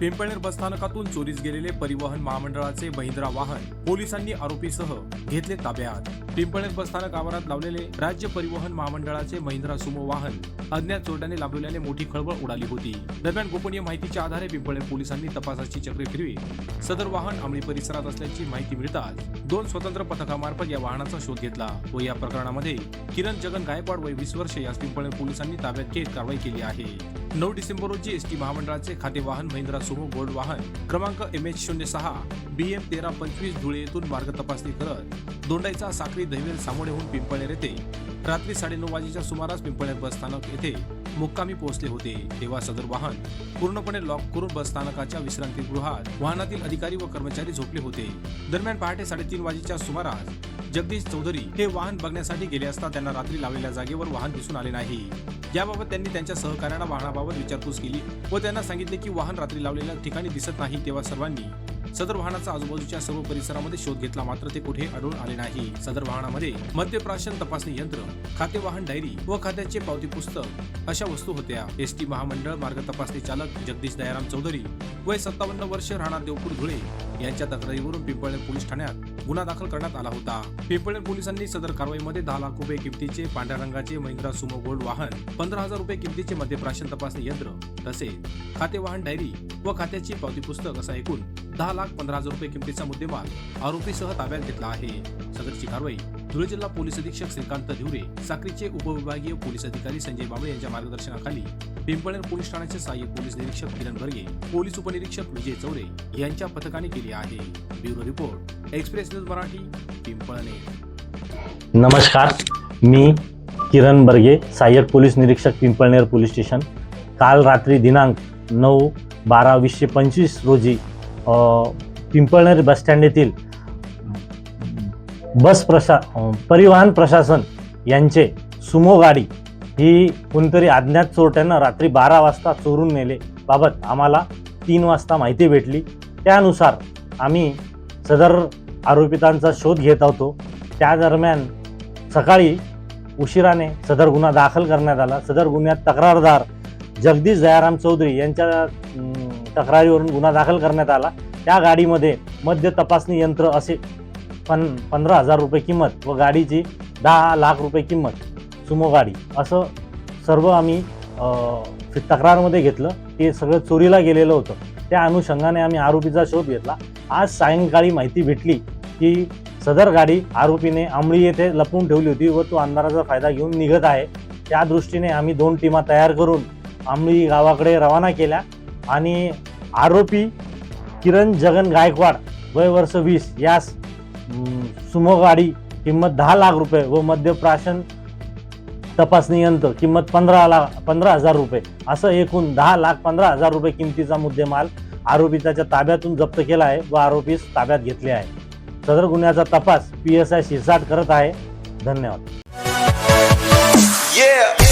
पिंपळनेर बसस्थानकातून चोरीस गेलेले परिवहन महामंडळाचे महिंद्रा वाहन पोलिसांनी आरोपीसह घेतले ताब्यात. पिंपळनेर बसस्थानक आवारात लावलेले राज्य परिवहन महामंडळाचे महिंद्रा सुमो वाहन अज्ञात चोरट्याने लाभलेल्याने मोठी खळबळ उडाली होती. दरम्यान गोपनीय माहितीच्या आधारे पिंपळे पोलिसांनी तपासाची चक्री फिरवी. सदर वाहन अंमली परिसरात असल्याची माहिती मिळताच दोन स्वतंत्र पथकामार्फत या वाहनाचा शोध घेतला व या प्रकरणामध्ये किरण जगन गायकवाड वय वीस वर्षे यास पिंपळे पोलिसांनी ताब्यात घेत कारवाई केली आहे. नऊ डिसेंबर रोजी एसटी महामंडळाचे खाते वाहन महिंद्रा सुमो गोल्ड वाहन क्रमांक एम एच शून्य सहा बी एम तेरा पंचवीस धुळे येथून मार्ग तपासणी करत दोंडाईचा साखरी दहिवेल सामोडेहून पिंपळनेर येथे रात्री साडेनऊ वाजेच्या सुमारास पिंपळनेर बसस्थानक येथे मुक्कामी पोहोचले होते. तेव्हा सदर वाहन पूर्णपणे लॉक करून बसस्थानकाच्या विश्रांतीगृहात वाहनातील अधिकारी व कर्मचारी झोपले होते. दरम्यान पहाटे साडेतीन वाजेच्या सुमारास जगदीश चौधरी हे वाहन बघण्यासाठी गेले असता त्यांना रात्री लावलेल्या जागेवर वाहन दिसून आले नाही. याबाबत त्यांनी त्यांच्या सहकाऱ्यांना वाहनाबाबत विचारपूस केली व त्यांना सांगितले की वाहन रात्री लावलेल्या ठिकाणी दिसत नाही तेव्हा सर्वांनी सदर वाहनाचा आजूबाजूच्या सर्व परिसरामध्ये शोध घेतला मात्र ते कुठे आढळून आले नाही. सदर वाहनामध्ये मद्यप्राशन तपासणी यंत्र खाते वाहन डायरी व खात्याचे पावती पुस्तक अशा वस्तू होत्या. एस टी महामंडळ मार्ग तपासणी चालक जगदीश दयाराम चौधरी वय सत्तावन्न वर्ष राहणार देवपूर धुळे यांच्या तक्रारीवरून पिंपळनेर पोलीस ठाण्यात गुन्हा दाखल करण्यात आला होता. पिंपळनेर पोलिसांनी सदर कारवाईमध्ये दहा लाख रुपये किमतीचे पांढऱ्या रंगाचे महिंद्रा सुमो गोल्ड वाहन पंधरा हजार रुपये किमतीचे मद्यप्राशन तपासणी यंत्र तसेच खाते वाहन डायरी व खात्याची पावती पुस्तक असा एकूण दहा लाख पंधरा हजार रुपये किमतीचा मुद्देमाल आरोपीसह ताब्यात घेतला आहे. सदरची कारवाई धुळे जिल्हा पोलीस अधीक्षक श्रीकांत धिवरे साक्रीचे उपविभागीय पोलीस अधिकारी संजय बाबळे यांच्या मार्गदर्शनाखाली पिंपळनेर पोलीस ठाण्याचे सहाय्यक पोलीस निरीक्षक किरण बर्गे पोलीस उपनिरीक्षक विजय चौरे यांच्या पथकाने केली आहे. Bureau report Express News Marathi Pimpalner. नमस्कार मी किरण बर्गे सहाय्यक पोलीस निरीक्षक पिंपळनेर पोलीस स्टेशन. काल रात्री दिनांक नऊ बारा वीसशे पंचवीस रोजी पिंपळनेर पिंपळनेर बसस्टँड येथील बस प्रशा परिवहन प्रशासन यांचे सुमो गाडी ही कोणतरी अज्ञात चोरट्यानं रात्री बारा वाजता चोरून नेले बाबत आम्हाला तीन वाजता माहिती भेटली. त्यानुसार आम्ही सदर आरोपितांचा शोध घेत होतो. त्या दरम्यान सकाळी उशिराने सदर गुन्हा दाखल करण्यात आला. सदर गुन्ह्यात तक्रारदार जगदीश जयाराम चौधरी यांच्या तक्रारीवरून गुन्हा दाखल करण्यात आला. त्या गाडीमध्ये मद्य तपासणी यंत्र असे पण पंधरा हजार रुपये किंमत व गाडीची दहा लाख रुपये किंमत सुमो गाडी असं सर्व आम्ही तक्रारमध्ये घेतलं. ते सगळं चोरीला गेलेलं होतं. त्या अनुषंगाने आम्ही आरोपीचा शोध घेतला. आज सायंकाळी माहिती भेटली की सदर गाडी आरोपीने आंबळी येथे लपवून ठेवली होती व तो अंधाराचा फायदा घेऊन निघत आहे. त्या दृष्टीने आम्ही दोन टीमा तयार करून आंबळी गावाकडे रवाना केल्या आणि आरोपी किरण जगन गायकवाड वय वर्ष वीस यास सुमो गाडी किंमत दहा लाख रुपये व मद्यप्राशन तपासणी यंत्र किंमत पंधरा लाख पंधरा हजार रुपये. असं एकूण दहा लाख पंधरा हजार रुपये किमतीचा मुद्देमाल आरोपी त्याच्या ताब्यातून जप्त केला आहे व आरोपीस ताब्यात घेतले आहे. सदर गुन्ह्याचा तपास पी एस आय शिरसाट करत आहे. धन्यवाद. Yeah.